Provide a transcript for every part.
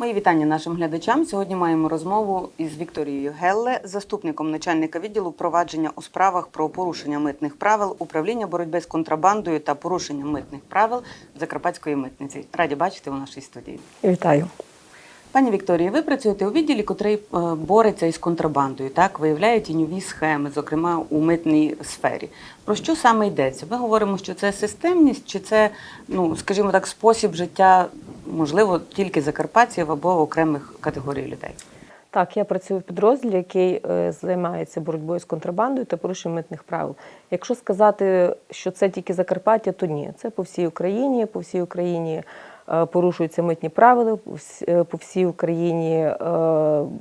Мої вітання нашим глядачам. Сьогодні маємо розмову із Вікторією Гелле, заступником начальника відділу провадження у справах про порушення митних правил, управління боротьби з контрабандою та порушення митних правил Закарпатської митниці. Раді бачити у нашій студії. Вітаю. Пані Вікторія, ви працюєте у відділі, котрий е, бореться із контрабандою, так виявляє тіньові схеми, зокрема у митній сфері. Про що саме йдеться? Ми говоримо, що це системність, чи це, ну скажімо так, спосіб життя, можливо, тільки закарпатців або окремих категорій людей. Так, я працюю в підрозділі, який е, займається боротьбою з контрабандою та порушенням митних правил. Якщо сказати, що це тільки Закарпаття, то ні. Це по всій Україні. По всій Україні порушуються митні правила. е, По всій Україні е,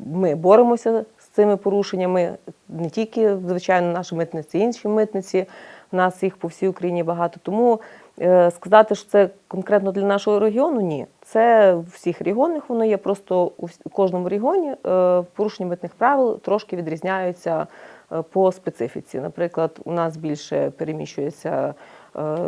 ми боремося з цими порушеннями. Не тільки, звичайно, наші митниці, інші митниці. У нас їх по всій Україні багато. Тому е, сказати, що це конкретно для нашого регіону, ні. Це в всіх регіонах воно є. Просто у кожному регіоні е, порушення митних правил трошки відрізняються е, по специфіці. Наприклад, у нас більше переміщується е,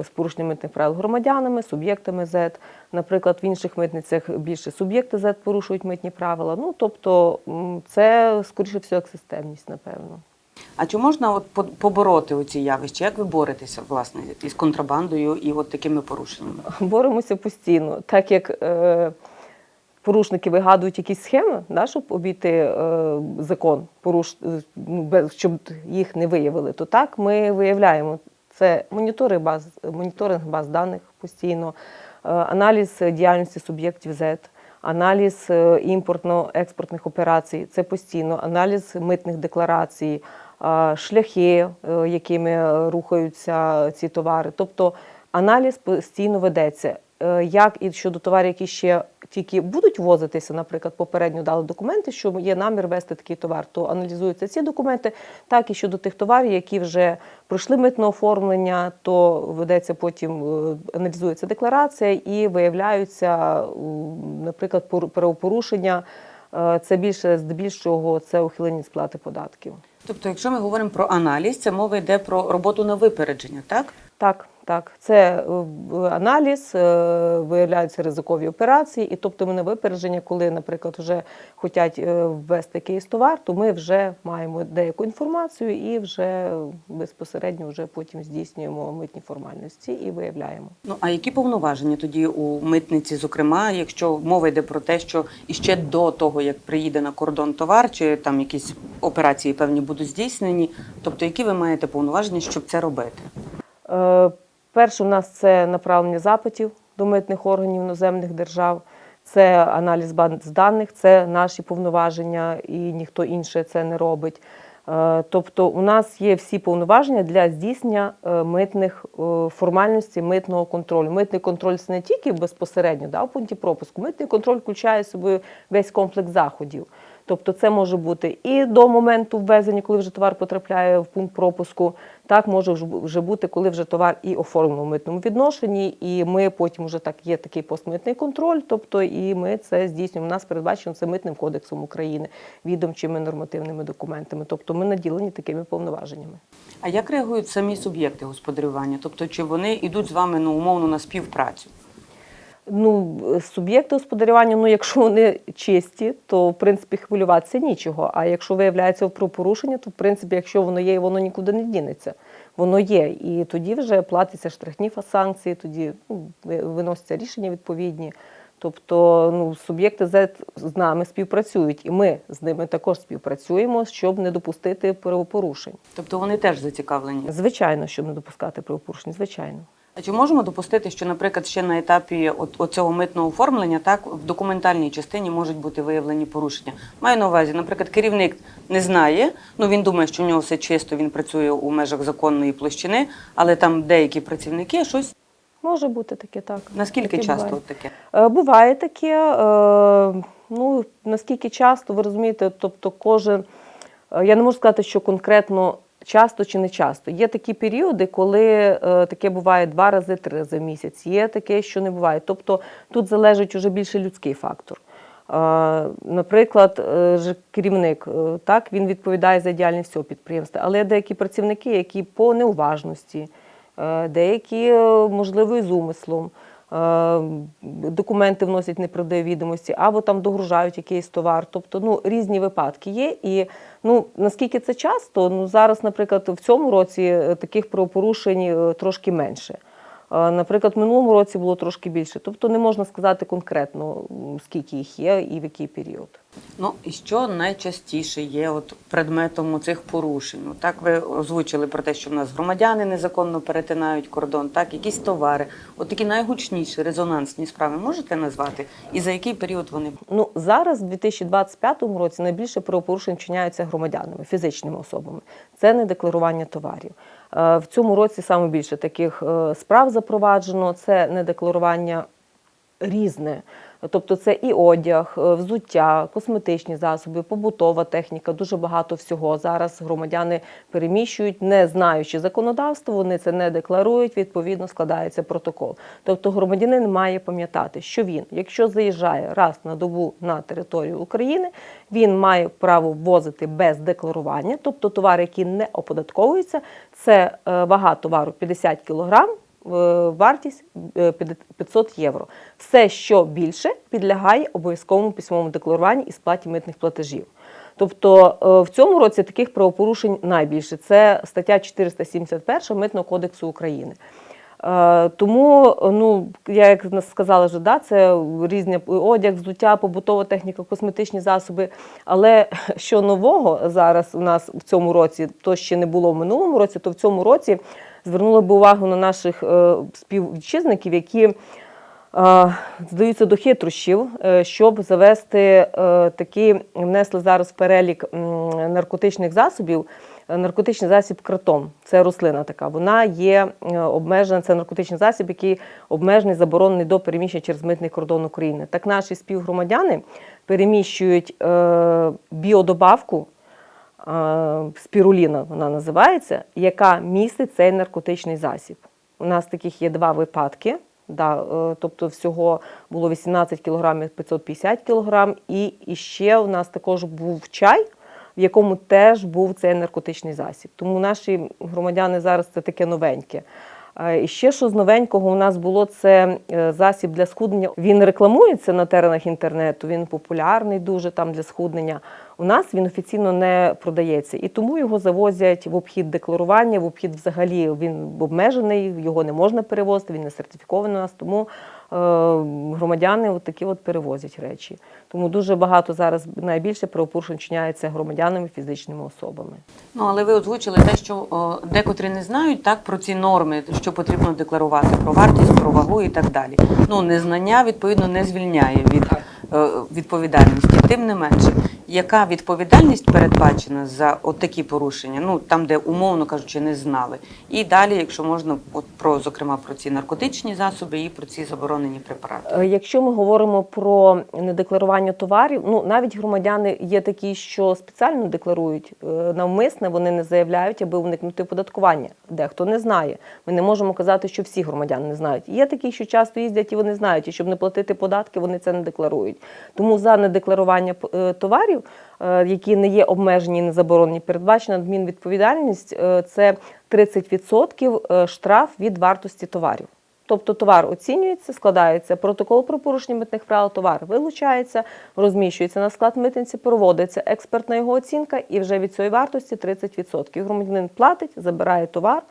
з порушенням митних правил громадянами, суб'єктами ЗЕД. Наприклад, в інших митницях більше суб'єкти ЗЕД порушують митні правила. Ну тобто, це скоріше всього як системність, напевно. А чи можна от по- побороти оці явища? Як ви боретеся власне із контрабандою і от такими порушеннями? боремося постійно, так як е, порушники вигадують якісь схеми, да, щоб обійти е, закон, поруш, е, ну, щоб їх не виявили, то так ми виявляємо. Це моніторинг баз, моніторинг баз даних постійно, е, аналіз діяльності суб'єктів ЗЕД, аналіз е, імпортно-експортних операцій, це постійно, аналіз митних декларацій, е, шляхи, якими рухаються ці товари. Тобто аналіз постійно ведеться. Е, Як і щодо товарів, які ще тільки будуть ввозитися, наприклад, попередньо дали документи, що є намір вести такий товар, то аналізуються ці документи, так і щодо тих товарів, які вже пройшли митне оформлення, то ведеться потім, е, аналізується декларація і виявляються, наприклад, пор- правопорушення. Е, Це більше здебільшого це ухилення сплати податків. Тобто, якщо ми говоримо про аналіз, це мова йде про роботу на випередження, так? Так, так. Це е, аналіз, е, виявляються ризикові операції, і тобто ми на випередження, коли, наприклад, вже хочуть е, ввести якийсь товар, то ми вже маємо деяку інформацію і вже безпосередньо вже потім здійснюємо митні формальності і виявляємо. Ну а які повноваження тоді у митниці, зокрема, якщо мова йде про те, що іще до того, як приїде на кордон товар, чи там якісь операції певні будуть здійснені, тобто які ви маєте повноваження, щоб це робити? Перше, у нас це направлення запитів до митних органів іноземних держав, це аналіз баз даних, це наші повноваження, і ніхто інше це не робить. Е, Тобто, у нас є всі повноваження для здійснення е, митних е, формальностей митного контролю. Митний контроль це не тільки безпосередньо да, в пункті пропуску. Митний контроль включає собою весь комплекс заходів. Тобто це може бути і до моменту ввезення, коли вже товар потрапляє в пункт пропуску. Так може вже- бути, коли вже товар і оформлено в митному відношенні, і ми потім вже так є такий постмитний контроль. Тобто, і ми це здійснюємо. У нас передбачено це митним кодексом України, відомчими нормативними документами. Тобто ми наділені такими повноваженнями. А як реагують самі суб'єкти господарювання? Тобто, чи вони йдуть з вами ну, умовно на співпрацю? Ну, суб'єкти господарювання, ну якщо вони чисті, то в принципі хвилюватися нічого. А якщо виявляється про порушення, то в принципі, якщо воно є, воно нікуди не дінеться. Воно є. І тоді вже платяться штрафні санкції, тоді ну, виносяться рішення відповідні. Тобто, ну, суб'єкти з нами співпрацюють, і ми з ними також співпрацюємо, щоб не допустити правопорушень. Тобто вони теж зацікавлені. Звичайно, щоб не допускати правопорушень, звичайно. А чи можемо допустити, що, наприклад, ще на етапі от, оцього митного оформлення так в документальній частині можуть бути виявлені порушення? Маю на увазі, наприклад, керівник не знає, ну він думає, що у нього все чисто, він працює у межах законної площини, але там деякі працівники щось. Може бути таке так. Наскільки Таке часто буває. таке? Е, Буває таке. е, Ну, наскільки часто, ви розумієте, тобто кожен, е, я не можу сказати, що конкретно часто чи не часто. Є такі періоди, коли е, таке буває два рази, три рази в місяць. Є таке, що не буває. Тобто тут залежить уже більше людський фактор. Е, Наприклад, е, керівник е, так він відповідає за діяльність всього підприємства, але є деякі працівники, які по неуважності, е, деякі, е, можливо, з умислом, документи вносять неправдиві відомості, або там догружають якийсь товар. Тобто ну, різні випадки є. І ну, наскільки це часто, ну, зараз, наприклад, в цьому році е, таких правопорушень е, трошки менше. Наприклад, в минулому році було трошки більше. Тобто не можна сказати конкретно, скільки їх є і в який період. Ну і що найчастіше є от предметом цих порушень? Ну, так ви озвучили про те, що в нас громадяни незаконно перетинають кордон, так якісь товари. От такі найгучніші резонансні справи можете назвати? І за який період вони Ну зараз, в 2025 році, найбільше правопорушень вчиняються громадянами, фізичними особами. Це не декларування товарів. Е, В цьому році саме більше таких е, справ запроваджено. Це недекларування різне. Тобто це і одяг, е, взуття, косметичні засоби, побутова техніка, дуже багато всього. Зараз громадяни переміщують, не знаючи законодавство, вони це не декларують, відповідно складається протокол. Тобто громадянин має пам'ятати, що він, якщо заїжджає раз на добу на територію України, він має право ввозити без декларування, тобто товари, які не оподатковуються, це е, вага товару 50 кілограм, вартість е, 500 євро. Все, що більше, підлягає обов'язковому письмовому декларуванню і сплаті митних платежів. Тобто е, в цьому році таких правопорушень найбільше. Це стаття 471 Митного кодексу України. Е, Тому, ну я як сказала вже, да, це різні одяг, взуття, побутова техніка, косметичні засоби. Але що нового зараз у нас в цьому році, то ще не було в минулому році, то в цьому році звернули б увагу на наших е, співвітчизників, які е, здаються до хитрощів, щоб завести такі, внесли зараз перелік наркотичних засобів. Е, Наркотичний засіб кратон, це рослина така. Вона є е, обмежена, це наркотичний засіб, який обмежений, заборонений до переміщення через митний кордон України. Так наші співгромадяни переміщують е, біодобавку, спіруліна вона називається, яка містить цей наркотичний засіб. У нас таких є два випадки. Да, тобто всього було 18 кілограмів 550 кілограм, і, і ще у нас також був чай, в якому теж був цей наркотичний засіб. Тому наші громадяни зараз це таке новеньке. І ще що з новенького у нас було це е, засіб для схуднення. Він рекламується на теренах інтернету, він популярний дуже там для схуднення. У нас він офіційно не продається, і тому його завозять в обхід декларування, в обхід взагалі він обмежений, його не можна перевозити, він не сертифікований у нас. Тому громадяни от такі от перевозять речі. Тому дуже багато зараз найбільше правопорушень чиняється громадянами, фізичними особами. Ну, але ви озвучили те, що декотрі не знають так про ці норми, що потрібно декларувати про вартість, про вагу і так далі. Ну, незнання, відповідно, не звільняє від е, відповідальності. Тим не менше, яка відповідальність передбачена за такі порушення? Ну, там, де умовно кажучи, не знали. І далі, якщо можна, от про зокрема про ці наркотичні засоби і про ці заборонені препарати. Е, Якщо ми говоримо про недекларування товарів, ну навіть громадяни є такі, що спеціально декларують е, навмисне, вони не заявляють, аби уникнути податкування. Дехто не знає. Ми не можемо казати, що всі громадяни не знають. Є такі, що часто їздять і вони знають, і щоб не платити податки, вони це не декларують. Тому за недекларування е, товарів, е, які не є обмежені не заборонені, передбачена адмінвідповідальність е, це 30% е, штраф від вартості товарів. Тобто товар оцінюється, складається протокол про порушення митних правил, товар вилучається, розміщується на склад митниці, проводиться експертна його оцінка, і вже від цієї вартості 30%. Громадянин платить, забирає товар,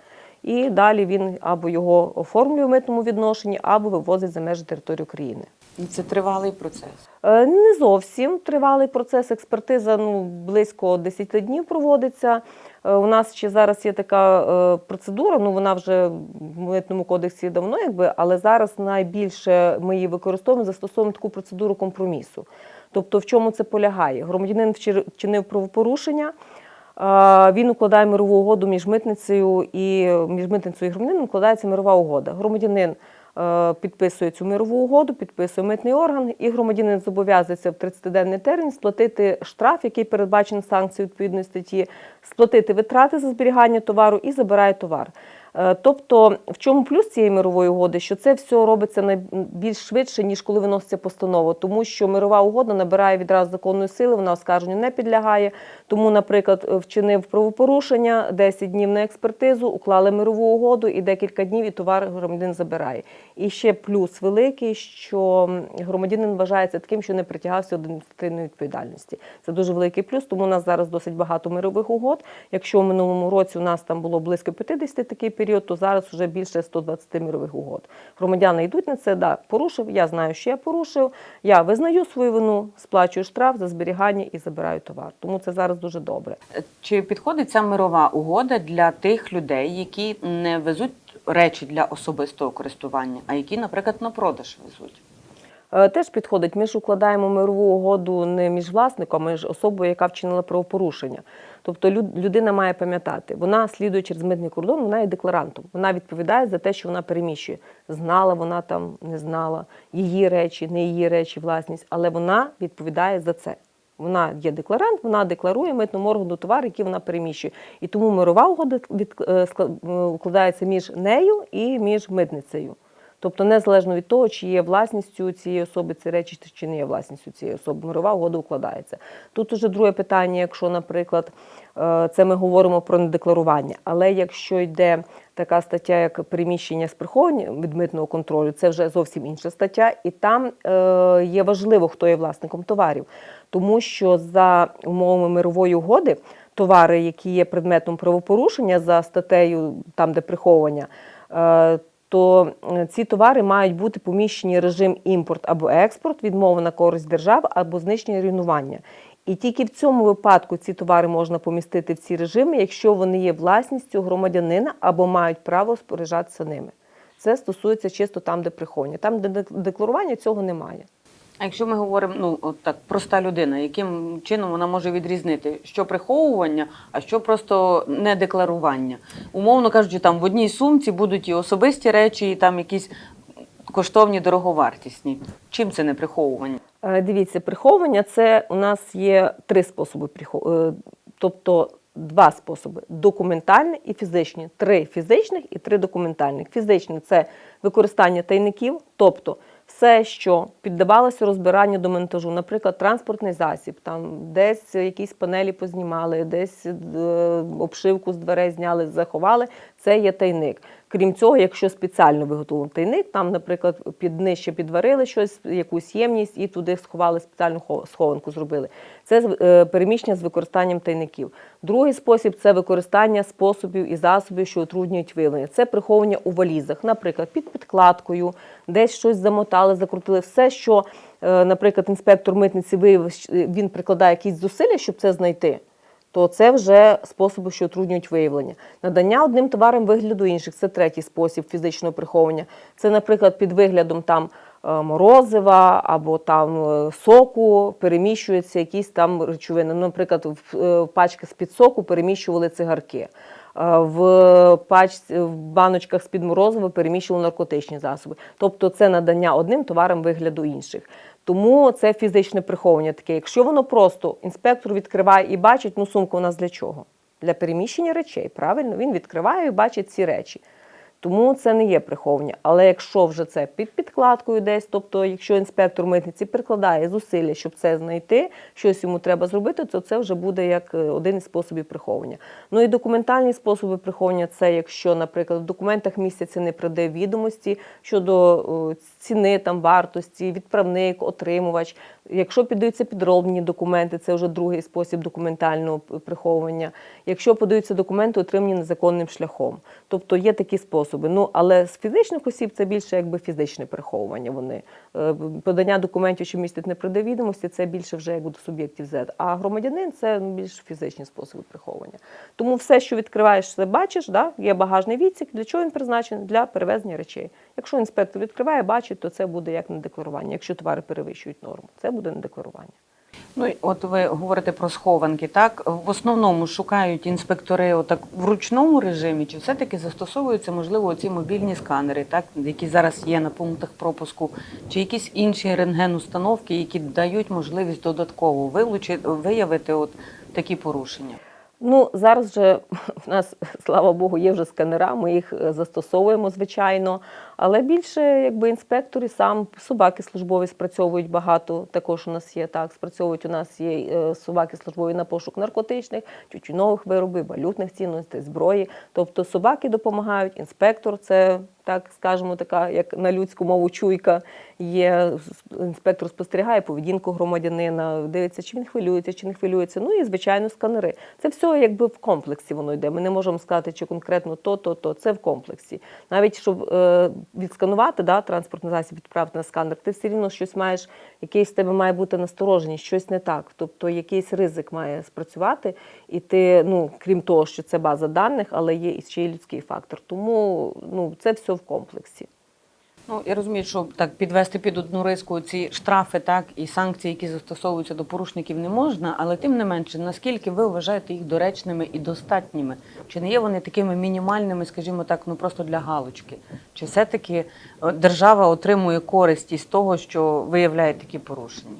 і далі він або його оформлює в митному відношенні, або вивозить за межі території України. Це тривалий процес. Е, Не зовсім тривалий процес. Експертиза ну, близько 10 днів проводиться. Е, У нас ще зараз є така е, процедура, ну вона вже в митному кодексі давно, якби, але зараз найбільше ми її використовуємо, застосовуємо таку процедуру компромісу. Тобто, в чому це полягає? Громадянин вчинив правопорушення. Він укладає мирову угоду між митницею і між митницею і громадянином укладається мирова угода. Громадянин підписує цю мирову угоду, підписує митний орган, і громадянин зобов'язується в 30-денний термін сплатити штраф, який передбачений санкцією відповідної статті, сплатити витрати за зберігання товару і забирає товар. Е, Тобто, в чому плюс цієї мирової угоди, що це все робиться най- більш швидше, ніж коли виноситься постанова, тому що мирова угода набирає відразу законної сили, вона оскарженню не підлягає. Тому, наприклад, вчинив правопорушення, 10 днів на експертизу, уклали мирову угоду і декілька днів і товар громадянин забирає. І ще плюс великий, що громадянин вважається таким, що не притягався до адміністративної відповідальності. Це дуже великий плюс, тому у нас зараз досить багато мирових угод. Якщо в минулому році у нас там було близько 50 такий період, то зараз вже більше 120 мирових угод. Громадяни йдуть на це, да, порушив, я знаю, що я порушив, я визнаю свою вину, сплачую штраф за зберігання і забираю товар. Тому це зараз дуже добре. Чи підходить ця мирова угода для тих людей, які не везуть речі для особистого користування, а які, наприклад, на продаж везуть? Е, Теж підходить. Ми ж укладаємо мирову угоду не між власником, а між особою, яка вчинила правопорушення. Тобто людина має пам'ятати, вона слідує через митний кордон, вона є декларантом. Вона відповідає за те, що вона переміщує. Знала вона там, не знала, її речі, не її речі, власність, але вона відповідає за це. Вона є декларант, вона декларує митному органу товар, який вона переміщує. І тому мирова угода е, укладається між нею і між митницею. Тобто, незалежно від того, чи є власністю цієї особи ці речі, чи не є власністю цієї особи, мирова угода укладається. Тут уже друге питання, якщо, наприклад, е, це ми говоримо про недекларування, але якщо йде така стаття, як переміщення з приховування від митного контролю, це вже зовсім інша стаття, і там е, є важливо, хто є власником товарів, тому що за умовами мирової угоди товари, які є предметом правопорушення за статтею, там де приховування. То е, ці товари мають бути поміщені режим імпорт або експорт, відмова на користь держави або знищення руйнування. І тільки в цьому випадку ці товари можна помістити в ці режими, якщо вони є власністю громадянина або мають право споряджатися ними. Це стосується чисто там, де приховання. Там, де декларування, цього немає. А якщо ми говоримо, ну от так, проста людина, яким чином вона може відрізнити, що приховування, а що просто недекларування? Умовно кажучи, там в одній сумці будуть і особисті речі, і там якісь коштовні дороговартісні. Чим це не приховування? Е, Дивіться, приховування це у нас є три способи приховування. Тобто два способи: документальний і фізичний. Три фізичних і три документальних. Фізичний це використання тайників, тобто все, що піддавалося розбиранню до монтажу, наприклад, транспортний засіб, там десь якісь панелі познімали, десь е, обшивку з дверей зняли, заховали. Це є тайник. Крім цього, якщо спеціально виготовлений тайник, там, наприклад, під нижче підварили щось, якусь ємність і туди сховали спеціальну хо- схованку зробили. Це е, переміщення з використанням тайників. Другий спосіб це використання способів і засобів, що утруднюють виявлення. Це приховування у валізах, наприклад, під підкладкою, десь щось замотали, закрутили. Все, що, е, наприклад, інспектор митниці виявив, він прикладає якісь зусилля, щоб це знайти то це вже способи, що утруднюють виявлення. Надання одним товаром вигляду інших це третій спосіб фізичного приховування. Це, наприклад, під виглядом там е, морозива або там е, соку переміщуються якісь там речовини. Наприклад, в е, пачки з-під соку переміщували цигарки. В пачці в баночках з-під морозива переміщували наркотичні засоби. Тобто це надання одним товарам вигляду інших. Тому це фізичне приховування таке. Якщо воно просто інспектор відкриває і бачить, ну сумка у нас для чого? Для переміщення речей, правильно? Він відкриває і бачить ці речі. Тому це не є приховування. Але якщо вже це під підкладкою десь, тобто якщо інспектор митниці прикладає зусилля, щоб це знайти, щось йому треба зробити, то це вже буде як е, один із способів приховування. Ну і документальні способи приховування це якщо, наприклад, в документах містяться неправдиві відомості щодо ціни, там вартості, відправник, отримувач. Якщо піддаються підроблені документи, це вже другий спосіб документального приховування. Якщо подаються документи, отримані незаконним шляхом. Тобто є такі способи. Ну але з фізичних осіб це більше якби фізичне приховування. Вони Е, подання документів, що містять неправдиві відомості, це більше вже якби до суб'єктів Z. А громадянин це більш фізичні способи приховування. Тому все, що відкриваєш, все бачиш, да? є багажний відсік. Для чого він призначений? Для перевезення речей. Якщо інспектор відкриває, бачить, то це буде як недекларування. Якщо товари перевищують норму, це буде недекларування. Ну, і от ви говорите про схованки, так? В основному шукають інспектори отак в ручному режимі, чи все-таки застосовуються, можливо, ці мобільні сканери, так, які зараз є на пунктах пропуску, чи якісь інші рентген-установки, які дають можливість додатково вилучити, виявити от такі порушення? Ну, зараз вже в нас, слава Богу, є вже сканера, ми їх е, застосовуємо, звичайно. Але більше якби інспектори сам собаки службові спрацьовують багато. Також у нас є так. Спрацьовують у нас є е, собаки службові на пошук наркотичних, тютюнових виробів, валютних цінностей, зброї. Тобто собаки допомагають, інспектор це. Так скажемо, така як на людську мову чуйка є. Інспектор спостерігає поведінку громадянина, дивиться, чи він хвилюється, чи не хвилюється. Ну і звичайно, сканери. Це все якби в комплексі воно йде. Ми не можемо сказати, чи конкретно то, то, то. Це в комплексі. Навіть щоб е, відсканувати да, транспортний засіб, відправити на сканер, ти все рівно щось маєш, якийсь в тебе має бути настороженість, щось не так. Тобто якийсь ризик має спрацювати, і ти, ну крім того, що це база даних, але є і ще й людський фактор. Тому ну це все в комплексі. Ну, я розумію, що так підвести під одну риску ці штрафи, так і санкції, які застосовуються до порушників, не можна, але тим не менше, наскільки ви вважаєте їх доречними і достатніми? Чи не є вони такими мінімальними, скажімо так, ну просто для галочки? Чи все-таки е, держава отримує користь із того, що виявляє такі порушення?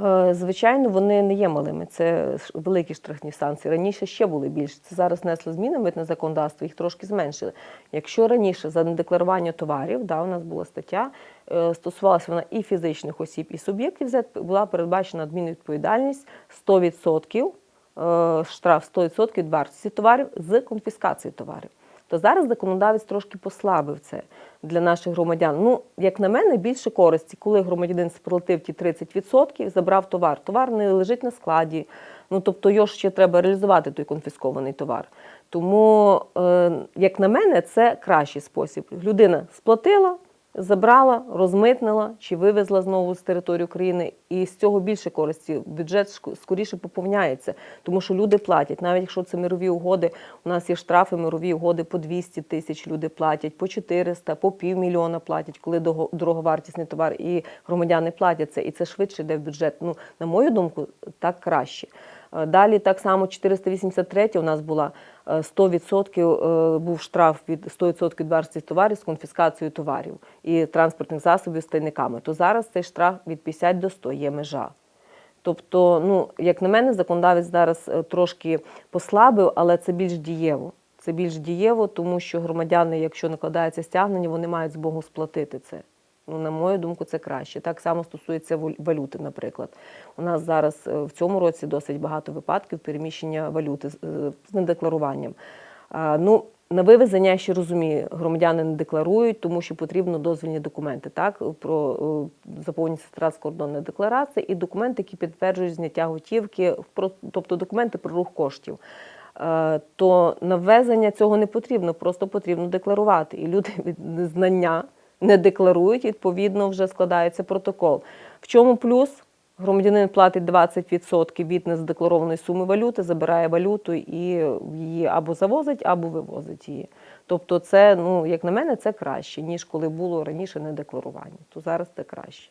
Е, Звичайно, вони не є малими. Це великі штрафні санкції. Раніше ще були більше. Це зараз внесли зміни митне законодавство, їх трошки зменшили. Якщо раніше за недекларування товарів, да, у нас була стаття, е, стосувалася вона і фізичних осіб, і суб'єктів, була передбачена адмінвідповідальність 100%, е, штраф 100% від вартості товарів з конфіскації товарів. То зараз законодавець трошки послабив це для наших громадян. Ну, як на мене, більше користі, коли громадянин сплатив ті 30%, забрав товар. Товар не лежить на складі. Ну тобто його ще треба реалізувати той конфіскований товар. Тому, е, як на мене, це кращий спосіб. Людина сплатила, забрала, розмитнила чи вивезла знову з території України, і з цього більше користі. Бюджет скоріше поповняється, тому що люди платять. Навіть якщо це мирові угоди, у нас є штрафи, мирові угоди по 200 тисяч люди платять, по 400, по півмільйона платять, коли дороговартісний товар, і громадяни платять це, і це швидше йде в бюджет. Ну, на мою думку, так краще. Е, Далі так само 483 у нас була е, 100% е, був штраф від 100% від вартості товарів з конфіскацією товарів і транспортних засобів з тайниками. То зараз цей штраф від 50 до 100 є межа. Тобто, ну, як на мене, законодавець зараз е, трошки послабив, але це більш дієво. Це більш дієво, тому що громадяни, якщо накладається стягнення, вони мають змогу сплатити це. Ну, на мою думку, це краще. Так само стосується валюти, наприклад. У нас зараз е, в цьому році досить багато випадків переміщення валюти з- е, недекларуванням. Ну, на вивезення я ще розумію, громадяни не декларують, тому що потрібно дозвільні документи, так, про е, заповнення транскордонної декларації і документи, які підтверджують зняття готівки, тобто документи про рух коштів. То на ввезення цього не потрібно, просто потрібно декларувати. І люди від незнання не декларують, відповідно, вже складається протокол. В чому плюс? Громадянин платить 20% від незадекларованої суми валюти, забирає валюту і її або завозить, або вивозить її. Тобто, це, ну, як на мене, це краще, ніж коли було раніше недекларування. То зараз це краще.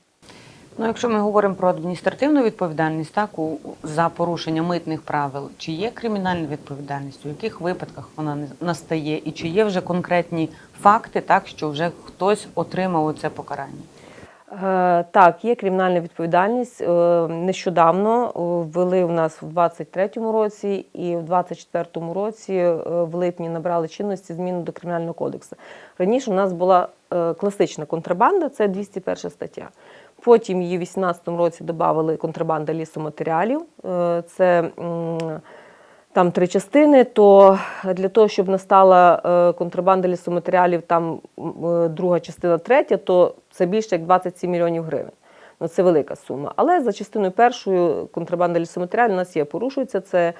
Ну, якщо ми говоримо про адміністративну відповідальність, так у за порушення митних правил, чи є кримінальна відповідальність, у яких випадках вона настає, і чи є вже конкретні факти, так що вже хтось отримав це покарання? Е, Так, є кримінальна відповідальність. Е, Нещодавно е, ввели у нас в 23-му році і в 24-му році в липні набрали чинності зміни до кримінального кодексу. Раніше у нас була класична контрабанда, це 201 стаття. Потім її в 18-му році додали контрабанда лісоматеріалів. Е, Це там три частини, то для того, щоб настала е, контрабанда лісоматеріалів, там е, друга частина, третя, то це більше як 27 мільйонів гривень. Ну, це велика сума. Але за частиною першою контрабанда лісоматеріалів у нас є, порушується. Це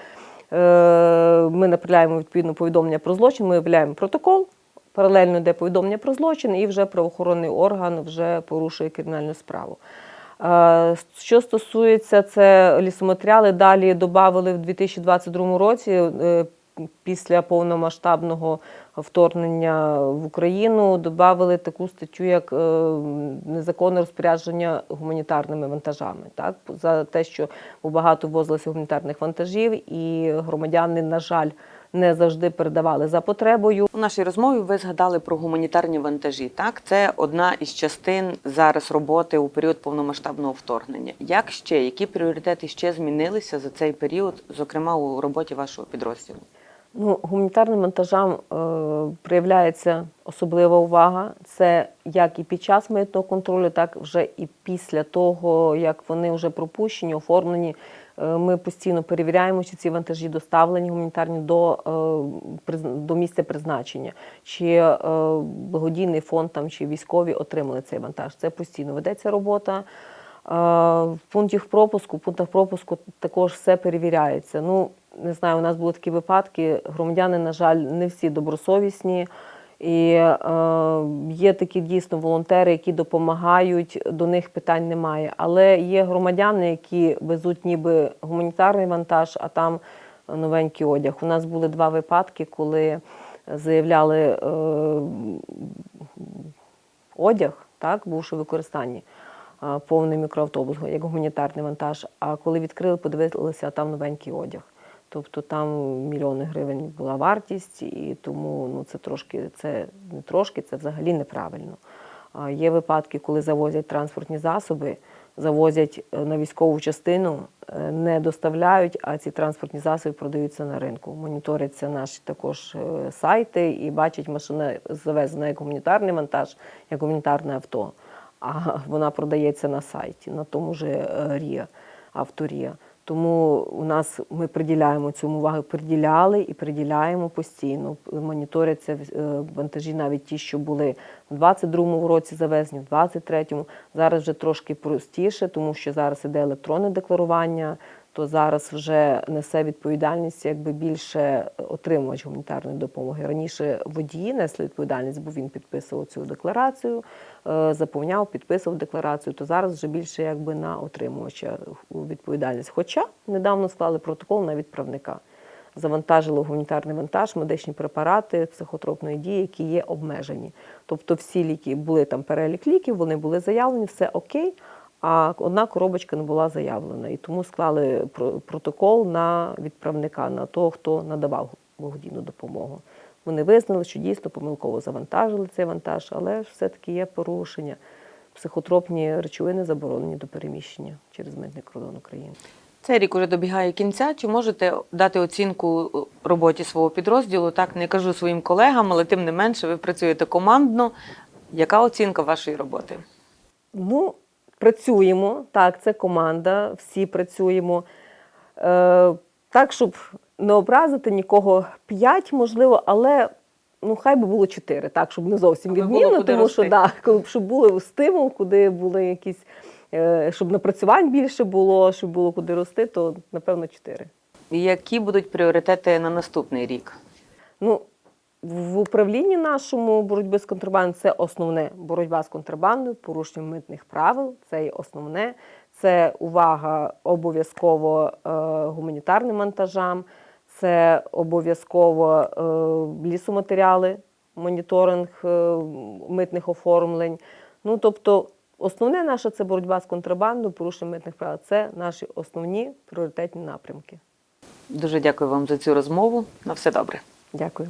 ми направляємо відповідно повідомлення про злочин, ми виявляємо протокол, паралельно йде повідомлення про злочин, і вже правоохоронний орган вже порушує кримінальну справу. Е, Що стосується це лісоматеріали, далі додали в 2022 році е, після повномасштабного вторгнення в Україну, додали таку статтю, як е, незаконне розпорядження гуманітарними вантажами. Так? За те, що багато ввозилося гуманітарних вантажів, і громадяни, на жаль, не завжди передавали за потребою. У нашій розмові ви згадали про гуманітарні вантажі. Так, це одна із частин зараз роботи у період повномасштабного вторгнення. Як ще, які пріоритети ще змінилися за цей період, зокрема у роботі вашого підрозділу? Ну, гуманітарним вантажам е, проявляється особлива увага. Це як і під час митного контролю, так вже і після того, як вони вже пропущені, оформлені. Е, Ми постійно перевіряємо, чи ці вантажі доставлені гуманітарні до, е, до місця призначення, чи е, благодійний фонд там, чи військові отримали цей вантаж. Це постійно ведеться робота. В пунктах пропуску, в пунктах пропуску також все перевіряється. Ну, не знаю, у нас були такі випадки. Громадяни, на жаль, не всі добросовісні. І е, є такі дійсно волонтери, які допомагають, до них питань немає. Але є громадяни, які везуть ніби гуманітарний вантаж, а там новенький одяг. У нас були два випадки, коли заявляли е, одяг, так, бувши в використанні, а, повний мікроавтобус, як гуманітарний вантаж. А коли відкрили, подивилися, там новенький одяг. Тобто там мільйони гривень була вартість, і тому ну, це трошки, це не трошки, це взагалі неправильно. Є випадки, коли завозять транспортні засоби, завозять е, на військову частину, е, не доставляють, а ці транспортні засоби продаються на ринку. Моніторяться наші також е, сайти і бачать машина завезена як гуманітарний вантаж, як гуманітарне авто. А вона продається на сайті, на тому же РІА, авторія. Тому у нас ми приділяємо цьому увагу, приділяли і приділяємо постійно. Моніторяться е, вантажі, навіть ті, що були в 22-му році завезені, в 23-му. Зараз вже трошки простіше, тому що зараз іде електронне декларування, то зараз вже несе відповідальність якби більше отримувач гуманітарної допомоги. Раніше водії несли відповідальність, бо він підписував цю декларацію, е, заповняв, підписував декларацію. То зараз вже більше якби на отримувача відповідальність. Хоча недавно склали протокол на відправника. Завантажили гуманітарний вантаж, медичні препарати психотропної дії, які є обмежені. Тобто всі ліки були там перелік ліків, вони були заявлені, все окей. А одна коробочка не була заявлена, і тому склали протокол на відправника, на того, хто надавав благодійну допомогу. Вони визнали, що дійсно помилково завантажили цей вантаж, але ж все-таки є порушення. Психотропні речовини заборонені до переміщення через митний кордон України. Цей рік уже добігає кінця. Чи можете дати оцінку роботі свого підрозділу? Так, не кажу своїм колегам, але тим не менше, ви працюєте командно. Яка оцінка вашої роботи? Ну, працюємо. Так, це команда, всі працюємо. Е, так, щоб не образити нікого, п'ять, можливо, але ну, хай би було чотири, так, щоб не зовсім Аби відмінно, тому що рости. да, щоб були стимул, куди були якісь, е, щоб напрацювань більше було, щоб було куди рости, то напевно чотири. Які будуть пріоритети на наступний рік? Ну, в управлінні нашому боротьби з контрабандою це основне боротьба з контрабандою, порушення митних правил. Це є основне. Це увага обов'язково е, гуманітарним монтажам, це обов'язково е, лісоматеріали, моніторинг е, митних оформлень. Ну, тобто, основне наше це боротьба з контрабандою, порушення митних правил. Це наші основні пріоритетні напрямки. Дуже дякую вам за цю розмову. На все добре. Дякую.